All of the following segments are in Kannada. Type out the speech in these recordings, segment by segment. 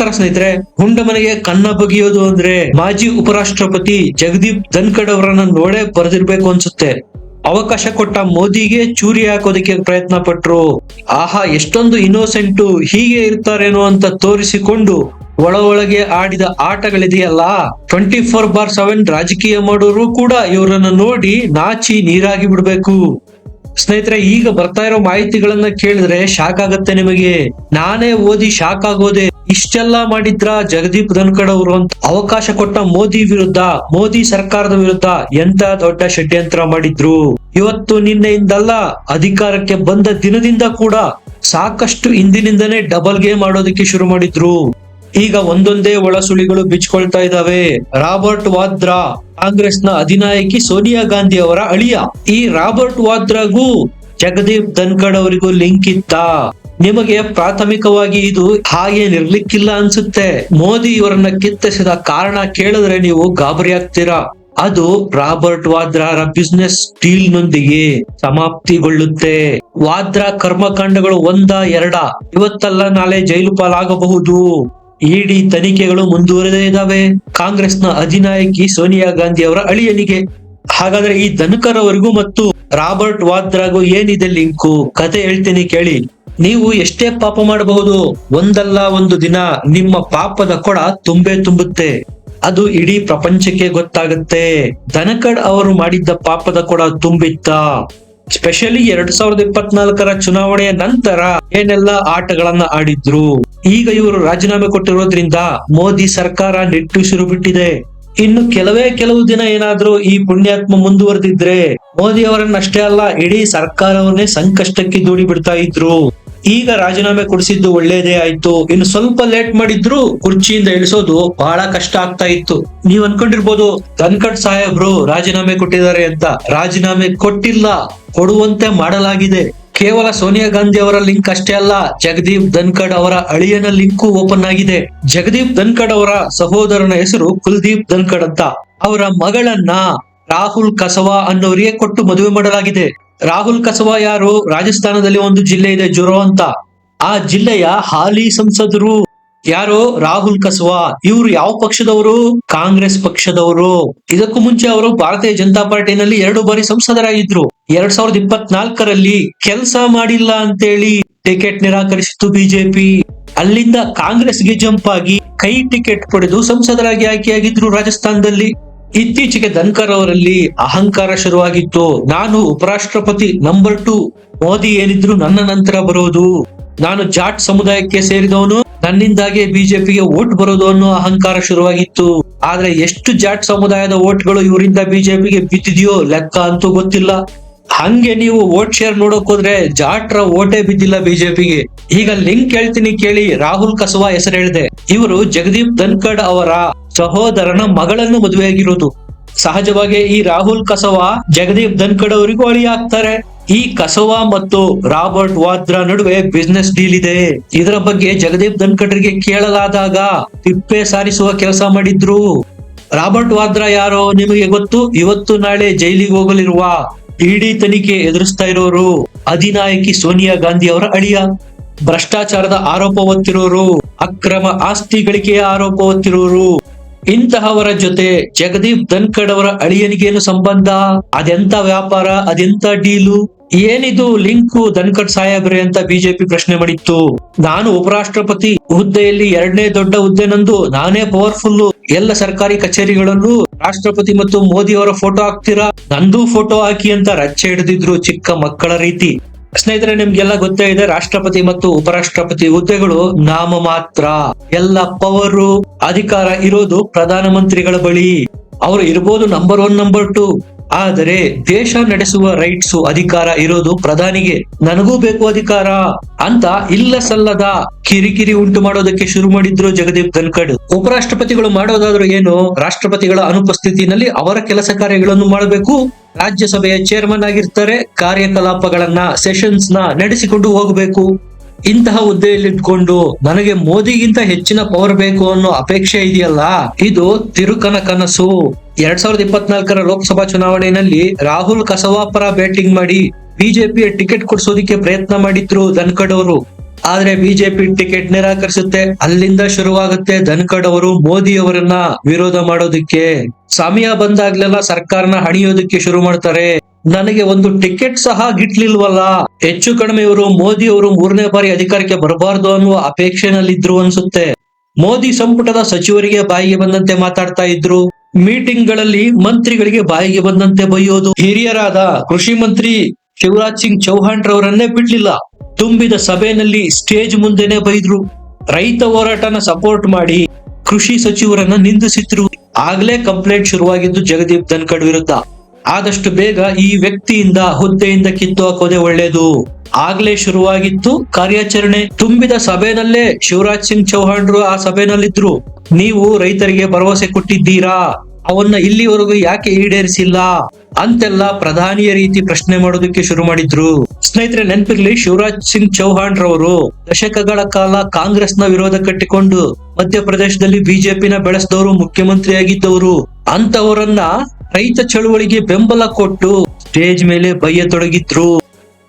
ನಮಸ್ಕಾರ ಸ್ನೇಹಿತರೆ ಹುಂಡ ಮನೆಗೆ ಕನ್ನ ಬಗೆಯೋದು ಅಂದ್ರೆ ಮಾಜಿ ಉಪರಾಷ್ಟ್ರಪತಿ ಜಗದೀಪ್ ಧನ್ಕಡ್ ಅವರನ್ನ ನೋಡೇ ಬರೆದಿರ್ಬೇಕು ಅನ್ಸುತ್ತೆ. ಅವಕಾಶ ಕೊಟ್ಟ ಮೋದಿಗೆ ಚೂರಿ ಹಾಕೋದಕ್ಕೆ ಪ್ರಯತ್ನ ಪಟ್ರು. ಆಹಾ, ಎಷ್ಟೊಂದು ಇನ್ನೋಸೆಂಟು ಹೀಗೆ ಇರ್ತಾರೇನೋ ಅಂತ ತೋರಿಸಿಕೊಂಡು ಒಳ ಒಳಗೆ ಆಡಿದ ಆಟಗಳಿದೆಯಲ್ಲ. ಟ್ವೆಂಟಿ ಫೋರ್ ಬಾರ್ ಸೆವೆನ್ ರಾಜಕೀಯ ಮಾಡೋರು ಕೂಡ ಇವರನ್ನ ನೋಡಿ ನಾಚಿ ನೀರಾಗಿ ಬಿಡ್ಬೇಕು. ಸ್ನೇಹಿತರೆ, ಈಗ ಬರ್ತಾ ಇರೋ ಮಾಹಿತಿಗಳನ್ನ ಕೇಳಿದ್ರೆ ಶಾಕ್ ಆಗತ್ತೆ ನಿಮಗೆ. ನಾನೇ ಓದಿ ಶಾಕ್ ಆಗೋದೆ. ಇಷ್ಟೆಲ್ಲ ಮಾಡಿದ್ರ ಜಗದೀಪ್ ಧನ್ಕಡ್ ಅವರು ಅಂತ ಅವಕಾಶ ಕೊಟ್ಟ ಮೋದಿ ವಿರುದ್ಧ, ಮೋದಿ ಸರ್ಕಾರದ ವಿರುದ್ಧ ಎಂತ ದೊಡ್ಡ ಷಡ್ಯಂತ್ರ ಮಾಡಿದ್ರು. ಇವತ್ತು ನಿನ್ನೆಯಿಂದಲ್ಲ ಅಧಿಕಾರಕ್ಕೆ ಬಂದ ದಿನದಿಂದ ಕೂಡ ಸಾಕಷ್ಟು ಇಂದಿನಿಂದನೇ ಡಬಲ್ ಗೇಮ್ ಮಾಡೋದಕ್ಕೆ ಶುರು ಮಾಡಿದ್ರು. ಈಗ ಒಂದೊಂದೇ ಒಳಸುಳಿಗಳು ಬಿಚ್ಕೊಳ್ತಾ ಇದಾವೆ. ರಾಬರ್ಟ್ ವಾದ್ರಾ, ಕಾಂಗ್ರೆಸ್ನ ಅಧಿನಾಯಕಿ ಸೋನಿಯಾ ಗಾಂಧಿ ಅವರ ಅಳಿಯ. ಈ ರಾಬರ್ಟ್ ವಾದ್ರಾಗೂ ಜಗದೀಪ್ ಧನ್ಕಡ್ ಅವರಿಗೂ ಲಿಂಕ್ ಇತ್ತ? ನಿಮಗೆ ಪ್ರಾಥಮಿಕವಾಗಿ ಇದು ಹಾಗೇನಿರ್ಲಿಕ್ಕಿಲ್ಲ ಅನ್ಸುತ್ತೆ. ಮೋದಿ ಇವರನ್ನ ಕಿತ್ತಿಸಿದ ಕಾರಣ ಕೇಳಿದ್ರೆ ನೀವು ಗಾಬರಿ ಆಗ್ತೀರಾ? ಅದು ರಾಬರ್ಟ್ ವಾದ್ರಾರ ಬಿಸ್ನೆಸ್ ಡೀಲ್ ನೊಂದಿಗೆ ಸಮಾಪ್ತಿಗೊಳ್ಳುತ್ತೆ. ವಾದ್ರಾ ಕರ್ಮಕಾಂಡಗಳು ಒಂದ ಎರಡ? ಇವತ್ತಲ್ಲ ನಾಳೆ ಜೈಲು ಪಾಲಾಗಬಹುದು. ಇಡಿ ತನಿಖೆಗಳು ಮುಂದುವರೆದೇ ಇದಾವೆ. ಕಾಂಗ್ರೆಸ್ನ ಅಧಿನಾಯಕಿ ಸೋನಿಯಾ ಗಾಂಧಿ ಅವರ ಅಳಿಯನಿಗೆ. ಹಾಗಾದ್ರೆ ಈ ದನಕರವರೆಗೂ ಮತ್ತು ರಾಬರ್ಟ್ ವಾದ್ರಾಗೂ ಏನಿದೆ ಲಿಂಕು? ಕತೆ ಹೇಳ್ತೀನಿ ಕೇಳಿ. ನೀವು ಎಷ್ಟೇ ಪಾಪ ಮಾಡಬಹುದು, ಒಂದಲ್ಲ ಒಂದು ದಿನ ನಿಮ್ಮ ಪಾಪದ ಕೊಡ ತುಂಬೆ ತುಂಬುತ್ತೆ. ಅದು ಇಡೀ ಪ್ರಪಂಚಕ್ಕೆ ಗೊತ್ತಾಗುತ್ತೆ. ಧನಕಡ್ ಅವರು ಮಾಡಿದ್ದ ಪಾಪದ ಕೊಡ ತುಂಬಿತ್ತ. ಸ್ಪೆಷಲಿ ಎರಡ್ ಸಾವಿರದ ಇಪ್ಪತ್ನಾಲ್ಕರ ಚುನಾವಣೆಯ ನಂತರ ಏನೆಲ್ಲ ಆಟಗಳನ್ನ ಆಡಿದ್ರು. ಈಗ ಇವರು ರಾಜೀನಾಮೆ ಕೊಟ್ಟಿರೋದ್ರಿಂದ ಮೋದಿ ಸರ್ಕಾರ ನಿಟ್ಟುಸಿರು ಬಿಟ್ಟಿದೆ. ಇನ್ನು ಕೆಲವೇ ಕೆಲವು ದಿನ ಏನಾದ್ರೂ ಈ ಪುಣ್ಯಾತ್ಮ ಮುಂದುವರೆದಿದ್ರೆ ಮೋದಿ ಅವರನ್ನಷ್ಟೇ ಅಲ್ಲ, ಇಡೀ ಸರ್ಕಾರವನ್ನೇ ಸಂಕಷ್ಟಕ್ಕೆ ದೂಡಿ ಬಿಡ್ತಾ ಇದ್ರು. ಈಗ ರಾಜೀನಾಮೆ ಕೊಡಿಸಿದ್ದು ಒಳ್ಳೇದೇ ಆಯ್ತು. ಇನ್ನು ಸ್ವಲ್ಪ ಲೇಟ್ ಮಾಡಿದ್ರು ಕುರ್ಚಿಯಿಂದ ಇಳಿಸೋದು ಬಹಳ ಕಷ್ಟ ಆಗ್ತಾ ಇತ್ತು. ನೀವ್ ಅನ್ಕೊಂಡಿರ್ಬೋದು ಧನ್ಕಟ್ ಸಾಹೇಬ್ರು ರಾಜೀನಾಮೆ ಕೊಟ್ಟಿದ್ದಾರೆ ಅಂತ. ರಾಜೀನಾಮೆ ಕೊಟ್ಟಿಲ್ಲ, ಕೊಡುವಂತೆ ಮಾಡಲಾಗಿದೆ. ಕೇವಲ ಸೋನಿಯಾ ಗಾಂಧಿ ಅವರ ಲಿಂಕ್ ಅಷ್ಟೇ ಅಲ್ಲ, ಜಗದೀಪ್ ಧನ್ಕಡ್ ಅವರ ಅಳಿಯನ ಲಿಂಕು ಓಪನ್ ಆಗಿದೆ. ಜಗದೀಪ್ ಧನ್ಕಡ್ ಅವರ ಸಹೋದರನ ಹೆಸರು ಕುಲ್ದೀಪ್ ಧನ್ಕಡ್ ಅಂತ. ಅವರ ಮಗಳನ್ನ ರಾಹುಲ್ ಕಸವಾ ಅನ್ನೋರಿಗೆ ಕೊಟ್ಟು ಮದುವೆ ಮಾಡಲಾಗಿದೆ. ರಾಹುಲ್ ಕಸವಾ ಯಾರು? ರಾಜಸ್ಥಾನದಲ್ಲಿ ಒಂದು ಜಿಲ್ಲೆ ಇದೆ ಜುರೋ ಅಂತ. ಆ ಜಿಲ್ಲೆಯ ಹಾಲಿ ಸಂಸದರು ಯಾರು? ರಾಹುಲ್ ಕಸವಾ ಇವರು ಯಾವ ಪಕ್ಷದವರು? ಕಾಂಗ್ರೆಸ್ ಪಕ್ಷದವರು. ಇದಕ್ಕೂ ಮುಂಚೆ ಅವರು ಭಾರತೀಯ ಜನತಾ ಪಾರ್ಟಿನಲ್ಲಿ ಎರಡು ಬಾರಿ ಸಂಸದರಾಗಿದ್ರು. ಎರಡ್ ಸಾವಿರದ ಇಪ್ಪತ್ನಾಲ್ಕರಲ್ಲಿ ಕೆಲಸ ಮಾಡಿಲ್ಲ ಅಂತೇಳಿ ಟಿಕೆಟ್ ನಿರಾಕರಿಸಿತ್ತು ಬಿಜೆಪಿ. ಅಲ್ಲಿಂದ ಕಾಂಗ್ರೆಸ್ಗೆ ಜಂಪ್ ಆಗಿ ಕೈ ಟಿಕೆಟ್ ಪಡೆದು ಸಂಸದರಾಗಿ ಆಯ್ಕೆಯಾಗಿದ್ರು ರಾಜಸ್ಥಾನದಲ್ಲಿ. ಇತ್ತೀಚೆಗೆ ಧನ್ಕರ್ ಅವರಲ್ಲಿ ಅಹಂಕಾರ ಶುರುವಾಗಿತ್ತು. ನಾನು ಉಪರಾಷ್ಟ್ರಪತಿ ನಂಬರ್ ಟು. ಮೋದಿ ಏನಿದ್ರು ನನ್ನ ನಂತರ ಬರೋದು? ನಾನು ಜಾಟ್ ಸಮುದಾಯಕ್ಕೆ ಸೇರಿದವನು? ನನ್ನಿಂದಾಗೆ ಬಿಜೆಪಿಗೆ ಓಟ್ ಬರೋದು ಅನ್ನೋ ಅಹಂಕಾರ ಶುರುವಾಗಿತ್ತು. ಆದ್ರೆ ಎಷ್ಟು ಜಾಟ್ ಸಮುದಾಯದ ವೋಟ್ಗಳು ಇವರಿಂದ ಬಿಜೆಪಿಗೆ ಬಿದ್ದಿದೆಯೋ ಲೆಕ್ಕ ಅಂತೂ ಗೊತ್ತಿಲ್ಲ. ಹಂಗೆ ನೀವು ವೋಟ್ ಶೇರ್ ನೋಡಕ್ ಹೋದ್ರೆ ಜಾಟ್ರ ಓಟೇ ಬಿದ್ದಿಲ್ಲ ಬಿಜೆಪಿಗೆ. ಈಗ ಲಿಂಕ್ ಹೇಳ್ತೀನಿ ಕೇಳಿ ರಾಹುಲ್ ಕಸವಾ ಹೆಸರು ಹೇಳಿದೆ. ಇವರು ಜಗದೀಪ್ ಧನ್ಕಡ್ ಅವರ? ಸಹೋದರನ ಮಗಳನ್ನು ಮದುವೆಯಾಗಿರೋದು ಸಹಜವಾಗಿ ಈ ರಾಹುಲ್ ಕಸವ ಜಗದೀಪ್ ಧನ್ಕಡ್ ಅವರಿಗೂ ಅಳಿ ಆಗ್ತಾರೆ ಈ ಕಸವ ಮತ್ತು ರಾಬರ್ಟ್ ವಾದ್ರಾ ನಡುವೆ ಬಿಸ್ನೆಸ್ ಡೀಲ್ ಇದೆ. ಇದರ ಬಗ್ಗೆ ಜಗದೀಪ್ ಧನ್ಕಡ್ರಿಗೆ ಕೇಳಲಾದಾಗ ತಿಪ್ಪೆ ಸಾರಿಸುವ ಕೆಲಸ ಮಾಡಿದ್ರು. ರಾಬರ್ಟ್ ವಾದ್ರಾ ಯಾರೋ ನಿಮಗೆ ಗೊತ್ತು, ಇವತ್ತು ನಾಳೆ ಜೈಲಿಗೆ ಹೋಗಲಿರುವ ಇಡಿ ತನಿಖೆ ಎದುರಿಸ್ತಾ ಇರೋರು. ಅಧಿನಾಯಕಿ ಸೋನಿಯಾ ಗಾಂಧಿ ಅವರ ಅಳಿಯ. ಭ್ರಷ್ಟಾಚಾರದ ಆರೋಪ ಹೊತ್ತಿರೋರು. ಅಕ್ರಮ ಆಸ್ತಿ ಗಳಿಕೆಯ ಆರೋಪ ಹೊತ್ತಿರೋರು. ಇಂತಹವರ ಜೊತೆ ಜಗದೀಪ್ ಧನ್ಕಡ್ ಅವರ ಅಳಿಯನಿಗೇನು ಸಂಬಂಧ? ಅದೆಂತ ವ್ಯಾಪಾರ? ಅದೆಂತ ಡೀಲು? ಏನಿದು ಲಿಂಕು ಧನ್ಕಡ್ ಸಾಹೇಬ್ರೆ ಅಂತ ಬಿಜೆಪಿ ಪ್ರಶ್ನೆ ಮಾಡಿತ್ತು. ನಾನು ಉಪರಾಷ್ಟ್ರಪತಿ ಹುದ್ದೆಯಲ್ಲಿ ಎರಡನೇ ದೊಡ್ಡ ಹುದ್ದೆ ನಂದು. ನಾನೇ ಪವರ್ಫುಲ್ ಎಲ್ಲ ಸರ್ಕಾರಿ ಕಚೇರಿಗಳಲ್ಲೂ ರಾಷ್ಟ್ರಪತಿ ಮತ್ತು ಮೋದಿ ಅವರ ಫೋಟೋ ಹಾಕ್ತೀರಾ? ನಂದು ಫೋಟೋ ಹಾಕಿ ಅಂತ ರಚ್ಚೆ ಹಿಡಿದಿದ್ರು ಚಿಕ್ಕ ಮಕ್ಕಳ ರೀತಿ. ಸ್ನೇಹಿತರೆ, ನಿಮ್ಗೆಲ್ಲ ಗೊತ್ತೇ ಇದೆ, ರಾಷ್ಟ್ರಪತಿ ಮತ್ತು ಉಪರಾಷ್ಟ್ರಪತಿ ಹುದ್ದೆಗಳು ನಾಮ ಮಾತ್ರ. ಎಲ್ಲ ಪವರು ಅಧಿಕಾರ ಇರೋದು ಪ್ರಧಾನಮಂತ್ರಿಗಳ ಬಳಿ. ಅವರು ಇರ್ಬೋದು ನಂಬರ್ ಒನ್ ನಂಬರ್ ಟು ಆದರೆ ದೇಶ ನಡೆಸುವ ರೈಟ್ಸ್ ಅಧಿಕಾರ ಇರೋದು ಪ್ರಧಾನಿಗೆ. ನನಗೂ ಬೇಕು ಅಧಿಕಾರ ಅಂತ ಇಲ್ಲ ಸಲ್ಲದ ಕಿರಿಕಿರಿ ಉಂಟು ಮಾಡೋದಕ್ಕೆ ಶುರು ಮಾಡಿದ್ರು ಜಗದೀಪ್ ಧನ್ಕಡ್. ಉಪರಾಷ್ಟ್ರಪತಿಗಳು ಮಾಡೋದಾದ್ರೂ ಏನು, ರಾಷ್ಟ್ರಪತಿಗಳ ಅನುಪಸ್ಥಿತಿನಲ್ಲಿ ಅವರ ಕೆಲಸ ಕಾರ್ಯಗಳನ್ನು ಮಾಡಬೇಕು ರಾಜ್ಯಸಭೆಯ ಚೇರ್ಮನ್ ಆಗಿರ್ತಾರೆ, ಕಾರ್ಯಕಲಾಪಗಳನ್ನ ಸೆಷನ್ಸ್ನ ನಡೆಸಿಕೊಂಡು ಹೋಗಬೇಕು. ಇಂತಹ ಹುದ್ದೆಯಲ್ಲಿಟ್ಕೊಂಡು ನನಗೆ ಮೋದಿಗಿಂತ ಹೆಚ್ಚಿನ ಪವರ್ ಬೇಕು ಅನ್ನೋ ಅಪೇಕ್ಷೆ ಇದೆಯಲ್ಲ? ಇದು ತಿರುಕನ ಕನಸು. ಎರಡ್ ಸಾವಿರದ ಇಪ್ಪತ್ನಾಲ್ಕರ ಲೋಕಸಭಾ ಚುನಾವಣೆಯಲ್ಲಿ ರಾಹುಲ್ ಕಸವಾಪರ ಬ್ಯಾಟಿಂಗ್ ಮಾಡಿ ಬಿಜೆಪಿಯ ಟಿಕೆಟ್ ಕೊಡಿಸೋದಿಕ್ಕೆ ಪ್ರಯತ್ನ ಮಾಡಿದ್ರು ಧನ್ಕಡ್ ಅವರು ಆದ್ರೆ ಬಿಜೆಪಿ ಟಿಕೆಟ್ ನಿರಾಕರಿಸುತ್ತೆ. ಅಲ್ಲಿಂದ ಶುರುವಾಗುತ್ತೆ ಧನ್ಕಡ್ ಅವರು ಮೋದಿ ಅವರನ್ನ ವಿರೋಧ ಮಾಡೋದಕ್ಕೆ. ಸಮಯ ಬಂದಾಗ್ಲೆಲ್ಲ ಸರ್ಕಾರನ ಹಣಿಯೋದಕ್ಕೆ ಶುರು ಮಾಡ್ತಾರೆ. ನನಗೆ ಒಂದು ಟಿಕೆಟ್ ಸಹ ಗಿಟ್ಲಿಲ್ವಲ್ಲ? ಹೆಚ್ಚು ಕಡಿಮೆ ಇವರು ಮೋದಿ ಅವರು ಮೂರನೇ ಬಾರಿ ಅಧಿಕಾರಕ್ಕೆ ಬರಬಾರ್ದು ಅನ್ನುವ ಅಪೇಕ್ಷೆನಲ್ಲಿದ್ರು ಅನ್ಸುತ್ತೆ. ಮೋದಿ ಸಂಪುಟದ ಸಚಿವರಿಗೆ ಬಾಯಿಗೆ ಬಂದಂತೆ ಮಾತಾಡ್ತಾ ಇದ್ರು. ಮೀಟಿಂಗ್ಗಳಲ್ಲಿ ಮಂತ್ರಿಗಳಿಗೆ ಬಾಯಿಗೆ ಬಂದಂತೆ ಬೈಯೋದು ಹಿರಿಯರಾದ ಕೃಷಿ ಮಂತ್ರಿ ಶಿವರಾಜ್ ಸಿಂಗ್ ಚೌಹಾಣ್ ರವರನ್ನೇ ಬಿಡ್ಲಿಲ್ಲ. ತುಂಬಿದ ಸಭೆಯಲ್ಲಿ ಸ್ಟೇಜ್ ಮುಂದೆನೆ ಬೈದ್ರು. ರೈತ ಹೋರಾಟನ ಸಪೋರ್ಟ್ ಮಾಡಿ ಕೃಷಿ ಸಚಿವರನ್ನ ನಿಂದಿಸಿದ್ರು. ಆಗ್ಲೇ ಕಂಪ್ಲೇಂಟ್ ಶುರುವಾಗಿದ್ದು ಜಗದೀಪ್ ಧನ್ಕಡ್ ವಿರುದ್ಧ. ಆದಷ್ಟು ಬೇಗ ಈ ವ್ಯಕ್ತಿಯಿಂದ ಹುದ್ದೆಯಿಂದ ಕಿತ್ತು ಹಾಕೋದೆ ಒಳ್ಳೇದು. ಆಗ್ಲೇ ಶುರುವಾಗಿತ್ತು ಕಾರ್ಯಾಚರಣೆ. ತುಂಬಿದ ಸಭೆನಲ್ಲೇ ಶಿವರಾಜ್ ಸಿಂಗ್ ಚೌಹಾಣ್ರು ಆ ಸಭೆನಲ್ಲಿದ್ರು. ನೀವು ರೈತರಿಗೆ ಭರವಸೆ ಕೊಟ್ಟಿದ್ದೀರಾ? ಅವನ್ನ ಇಲ್ಲಿವರೆಗೂ ಯಾಕೆ ಈಡೇರಿಸಿಲ್ಲ? ಅಂತೆಲ್ಲ ಪ್ರಧಾನಿಯ ರೀತಿ ಪ್ರಶ್ನೆ ಮಾಡೋದಕ್ಕೆ ಶುರು ಮಾಡಿದ್ರು. ಸ್ನೇಹಿತರೆ, ನೆನಪಿರ್ಲಿ, ಶಿವರಾಜ್ ಸಿಂಗ್ ಚೌಹಾಣ್ ರವರು ದಶಕಗಳ ಕಾಲ ಕಾಂಗ್ರೆಸ್ನ ವಿರೋಧ ಕಟ್ಟಿಕೊಂಡು ಮಧ್ಯಪ್ರದೇಶದಲ್ಲಿ ಬಿಜೆಪಿನ ಬೆಳೆಸಿದವರು ಮುಖ್ಯಮಂತ್ರಿಯಾಗಿದ್ದವರು. ಅಂತವರನ್ನ ರೈತ ಚಳುವಳಿಗೆ ಬೆಂಬಲ ಕೊಟ್ಟು ಸ್ಟೇಜ್ ಮೇಲೆ ಬಯ್ಯತೊಡಗಿದ್ರು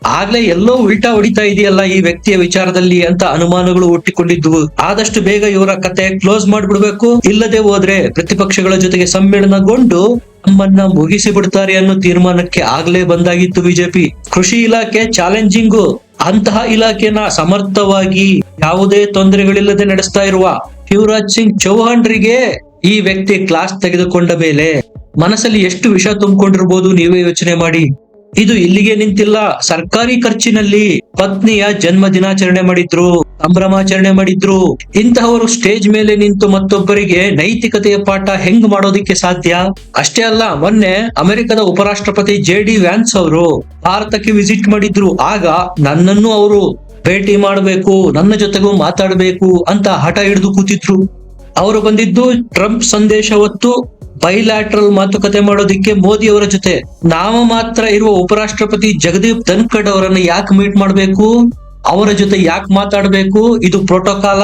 ಆಗ್ಲೇ ಎಲ್ಲೋ ಉಲ್ಟಾ ಹೊಡಿತಾ ಇದೆಯಲ್ಲ ಈ ವ್ಯಕ್ತಿಯ ವಿಚಾರದಲ್ಲಿ ಅಂತ ಅನುಮಾನಗಳು ಹುಟ್ಟಿಕೊಂಡಿದ್ವು. ಆದಷ್ಟು ಬೇಗ ಇವರ ಕತೆ ಕ್ಲೋಸ್ ಮಾಡ್ಬಿಡ್ಬೇಕು. ಇಲ್ಲದೆ ಹೋದ್ರೆ ಪ್ರತಿಪಕ್ಷಗಳ ಜೊತೆಗೆ ಸಮ್ಮೇಳನಗೊಂಡು ನಮ್ಮನ್ನ ಮುಗಿಸಿ ಬಿಡ್ತಾರೆ ಅನ್ನೋ ತೀರ್ಮಾನಕ್ಕೆ ಆಗ್ಲೇ ಬಂದಾಗಿತ್ತು ಬಿಜೆಪಿ. ಕೃಷಿ ಇಲಾಖೆ ಚಾಲೆಂಜಿಂಗು. ಅಂತಹ ಇಲಾಖೆನ ಸಮರ್ಥವಾಗಿ ಯಾವುದೇ ತೊಂದರೆಗಳಿಲ್ಲದೆ ನಡೆಸ್ತಾ ಇರುವ ಶಿವರಾಜ್ ಸಿಂಗ್ ಚೌಹಾಣ್ರಿಗೆ ಈ ವ್ಯಕ್ತಿ ಕ್ಲಾಸ್ ತೆಗೆದುಕೊಂಡ ಮೇಲೆ ಮನಸ್ಸಲ್ಲಿ ಎಷ್ಟು ವಿಷ ತುಂಬಿಕೊಂಡಿರ್ಬೋದು ನೀವೇ ಯೋಚನೆ ಮಾಡಿ. ಇದು ಇಲ್ಲಿಗೆ ನಿಂತಿಲ್ಲ. ಸರ್ಕಾರಿ ಖರ್ಚಿನಲ್ಲಿ ಪತ್ನಿಯ ಜನ್ಮ ದಿನಾಚರಣೆ ಮಾಡಿದ್ರು, ಸಂಭ್ರಮಾಚರಣೆ ಮಾಡಿದ್ರು. ಇಂತಹವರು ಸ್ಟೇಜ್ ಮೇಲೆ ನಿಂತು ಮತ್ತೊಬ್ಬರಿಗೆ ನೈತಿಕತೆಯ ಪಾಠ ಹೆಂಗ್ ಮಾಡೋದಿಕ್ಕೆ ಸಾಧ್ಯ? ಅಷ್ಟೇ ಅಲ್ಲ, ಮೊನ್ನೆ ಅಮೆರಿಕದ ಉಪರಾಷ್ಟ್ರಪತಿ ಜೆ ಡಿ ವ್ಯಾನ್ಸ್ ಅವರು ಭಾರತಕ್ಕೆ ವಿಸಿಟ್ ಮಾಡಿದ್ರು. ಆಗ ನನ್ನನ್ನು ಅವರು ಭೇಟಿ ಮಾಡಬೇಕು, ನನ್ನ ಜೊತೆಗೂ ಮಾತಾಡಬೇಕು ಅಂತ ಹಠ ಹಿಡಿದು ಕೂತಿದ್ರು. ಅವರು ಬಂದಿದ್ದು ಟ್ರಂಪ್ ಸಂದೇಶ ಹೊತ್ತು ಬೈಲ್ಯಾಟ್ರಲ್ ಮಾತುಕತೆ ಮಾಡೋದಿಕ್ಕೆ ಮೋದಿ ಅವರ ಜೊತೆ. ನಾಮ ಮಾತ್ರ ಇರುವ ಉಪರಾಷ್ಟ್ರಪತಿ ಜಗದೀಪ್ ಧನ್ಕಡ್ ಅವರನ್ನ ಯಾಕೆ ಮೀಟ್ ಮಾಡಬೇಕು? ಅವರ ಜೊತೆ ಯಾಕೆ ಮಾತಾಡಬೇಕು? ಇದು ಪ್ರೋಟೋಕಾಲ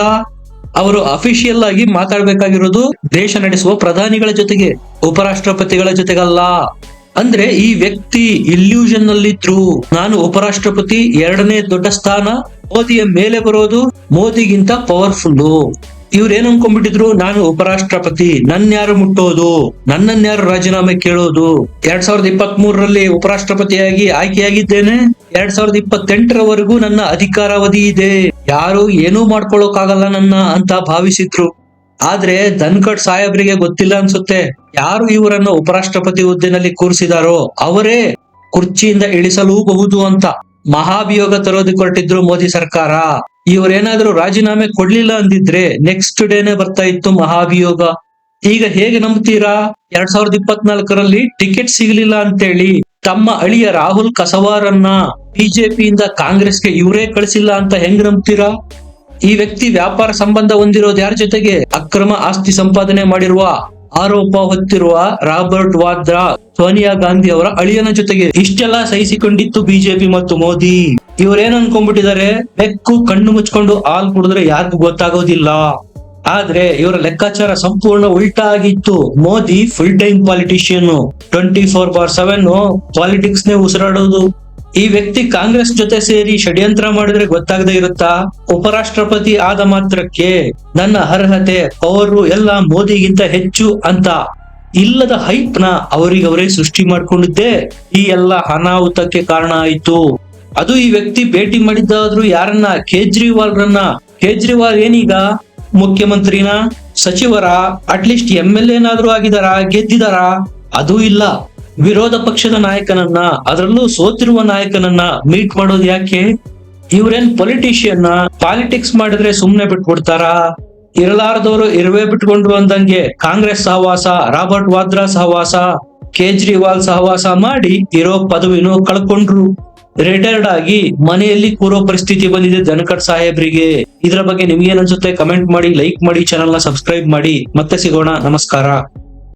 ಅವರು ಅಫಿಷಿಯಲ್ ಆಗಿ ಮಾತಾಡ್ಬೇಕಾಗಿರೋದು ದೇಶ ನಡೆಸುವ ಪ್ರಧಾನಿಗಳ ಜೊತೆಗೆ, ಉಪರಾಷ್ಟ್ರಪತಿಗಳ ಜೊತೆಗಲ್ಲ. ಅಂದ್ರೆ ಈ ವ್ಯಕ್ತಿ ಇಲ್ಯೂಷನ್ನಲ್ಲಿ ನಲ್ಲಿದ್ರು. ನಾನು ಉಪರಾಷ್ಟ್ರಪತಿ ಎರಡನೇ ದೊಡ್ಡ ಸ್ಥಾನ, ಮೋದಿಯ ಮೇಲೆ ಬರೋದು, ಮೋದಿಗಿಂತ ಪವರ್ಫುಲ್ ಇವ್ರು ಏನ್ ಅನ್ಕೊಂಡ್ಬಿಟ್ಟಿದ್ರು? ನಾನು ಉಪರಾಷ್ಟ್ರಪತಿ. ನನ್ನ ಯಾರು ಮುಟ್ಟೋದು? ನನ್ನನ್ಯಾರು ರಾಜೀನಾಮೆ ಕೇಳೋದು? ಎರಡ್ ಸಾವಿರದ ಇಪ್ಪತ್ತ್ ಮೂರರಲ್ಲಿ ಉಪರಾಷ್ಟ್ರಪತಿಯಾಗಿ ಆಯ್ಕೆಯಾಗಿದ್ದೇನೆ. ಎರಡ್ ಸಾವಿರದ ಇಪ್ಪತ್ತೆಂಟರವರೆಗೂ ನನ್ನ ಅಧಿಕಾರಾವಧಿ ಇದೆ. ಯಾರು ಏನೂ ಮಾಡ್ಕೊಳ್ಳೋಕಾಗಲ್ಲ ನನ್ನ ಅಂತ ಭಾವಿಸಿದ್ರು. ಆದ್ರೆ ಧನ್ಕಡ್ ಸಾಹೇಬ್ರಿಗೆ ಗೊತ್ತಿಲ್ಲ ಅನ್ಸುತ್ತೆ. ಯಾರು ಇವರನ್ನ ಉಪರಾಷ್ಟ್ರಪತಿ ಹುದ್ದೆನಲ್ಲಿ ಕೂರಿಸಿದಾರೋ ಅವರೇ ಕುರ್ಚಿಯಿಂದ ಇಳಿಸಲೂಬಹುದು ಅಂತ ಮಹಾಭಿಯೋಗ ತರೋದಕ್ಕೆ ಹೊರಟಿದ್ರು ಮೋದಿ ಸರ್ಕಾರ. ಇವರೇನಾದ್ರೂ ರಾಜೀನಾಮೆ ಕೊಡ್ಲಿಲ್ಲ ಅಂದಿದ್ರೆ ನೆಕ್ಸ್ಟ್ ಡೇನೆ ಬರ್ತಾ ಇತ್ತು ಮಹಾಭಿಯೋಗ. ಈಗ ಹೇಗೆ ನಂಬ್ತೀರಾ? ಎರಡ್ ಸಾವಿರದ ಇಪ್ಪತ್ನಾಲ್ಕರಲ್ಲಿ ಟಿಕೆಟ್ ಸಿಗಲಿಲ್ಲ ಅಂತೇಳಿ ತಮ್ಮ ಅಳಿಯ ರಾಹುಲ್ ಕಸವಾರನ್ನ ಬಿಜೆಪಿಯಿಂದ ಕಾಂಗ್ರೆಸ್ಗೆ ಇವರೇ ಕಳಿಸಿಲ್ಲ ಅಂತ ಹೆಂಗ್ ನಂಬ್ತೀರಾ? ಈ ವ್ಯಕ್ತಿ ವ್ಯಾಪಾರ ಸಂಬಂಧ ಹೊಂದಿರೋದು ಯಾರ ಜೊತೆಗೆ ಅಕ್ರಮ ಆಸ್ತಿ ಸಂಪಾದನೆ ಮಾಡಿರುವ ಆರೋಪ ಹೊತ್ತಿರುವ ರಾಬರ್ಟ್ ವಾದ್ರಾ, ಸೋನಿಯಾ ಗಾಂಧಿ ಅವರ ಅಳಿಯನ ಜೊತೆಗೆ ಇಷ್ಟೆಲ್ಲ ಸಹಿಸಿಕೊಂಡಿತ್ತು ಬಿಜೆಪಿ ಮತ್ತು ಮೋದಿ. ಇವರೇನ್ ಅನ್ಕೊಂಡ್ಬಿಟ್ಟಿದ್ದಾರೆ? ಬೆಕ್ಕು ಕಣ್ಣು ಮುಚ್ಕೊಂಡು ಹಾಲ್ ಕುಡಿದ್ರೆ ಯಾರಿಗೂ ಗೊತ್ತಾಗೋದಿಲ್ಲ. ಆದ್ರೆ ಇವರ ಲೆಕ್ಕಾಚಾರ ಸಂಪೂರ್ಣ ಉಲ್ಟಾ ಆಗಿತ್ತು. Modi full time politician twenty four bar seven politics ನೇ ಉಸಿರಾಡೋದು. ಈ ವ್ಯಕ್ತಿ ಕಾಂಗ್ರೆಸ್ ಜೊತೆ ಸೇರಿ ಷಡ್ಯಂತ್ರ ಮಾಡಿದ್ರೆ ಗೊತ್ತಾಗದೆ ಇರುತ್ತಾ? ಉಪರಾಷ್ಟ್ರಪತಿ ಆದ ಮಾತ್ರಕ್ಕೆ ನನ್ನ ಅರ್ಹತೆ ಅವರು ಎಲ್ಲ ಮೋದಿಗಿಂತ ಹೆಚ್ಚು ಅಂತ ಇಲ್ಲದ ಹೈಪ್ನ ಅವರಿಗವರೇ ಸೃಷ್ಟಿ ಮಾಡ್ಕೊಂಡಿದ್ದೆ. ಈ ಎಲ್ಲ ಅನಾಹುತಕ್ಕೆ ಕಾರಣ ಆಯ್ತು. ಅದು ಈ ವ್ಯಕ್ತಿ ಭೇಟಿ ಮಾಡಿದ್ದಾದ್ರೂ ಯಾರನ್ನ? ಕೇಜ್ರಿವಾಲ್ ರನ್ನ ಕೇಜ್ರಿವಾಲ್ ಏನೀಗ? ಮುಖ್ಯಮಂತ್ರಿನ ಸಚಿವರ, ಅಟ್ಲೀಸ್ಟ್ ಎಂ ಎಲ್ ಏನಾದ್ರೂ ಆಗಿದಾರಾ ಗೆದ್ದಿದಾರಾ ಅದೂ ಇಲ್ಲ. ವಿರೋಧ ಪಕ್ಷದ ನಾಯಕನನ್ನ, ಅದರಲ್ಲೂ ಸೋತಿರುವ ನಾಯಕನನ್ನ ಮೀಟ್ ಮಾಡೋದು ಯಾಕೆ? ಇವ್ರೇನ್ ಪೊಲಿಟಿಷಿಯನ್ನ ಪಾಲಿಟಿಕ್ಸ್ ಮಾಡಿದ್ರೆ ಸುಮ್ನೆ ಬಿಟ್ಬಿಡ್ತಾರ? ಇರಲಾರದವರು ಇರುವೆ ಬಿಟ್ಕೊಂಡ್ರು ಅಂದಂಗೆ ಕಾಂಗ್ರೆಸ್ ಸಹವಾಸ, ರಾಬರ್ಟ್ ವಾದ್ರಾ ಸಹವಾಸ, ಕೇಜ್ರಿವಾಲ್ ಸಹವಾಸ ಮಾಡಿ ಇರೋ ಪದವಿನೂ ಕಳ್ಕೊಂಡ್ರು. ರಿಟೈರ್ಡ್ ಆಗಿ ಮನೆಯಲ್ಲಿ ಕೂರೋ ಪರಿಸ್ಥಿತಿ ಬಂದಿದೆ ಧನಕರ್ ಸಾಹೇಬ್ರಿಗೆ. ಇದರ ಬಗ್ಗೆ ನಿಮ್ಗೇನ್ ಅನ್ಸುತ್ತೆ? ಕಮೆಂಟ್ ಮಾಡಿ ಲೈಕ್ ಮಾಡಿ ಚಾನಲ್ ಸಬ್ಸ್ಕ್ರೈಬ್ ಮಾಡಿ. ಮತ್ತೆ ಸಿಗೋಣ. ನಮಸ್ಕಾರ.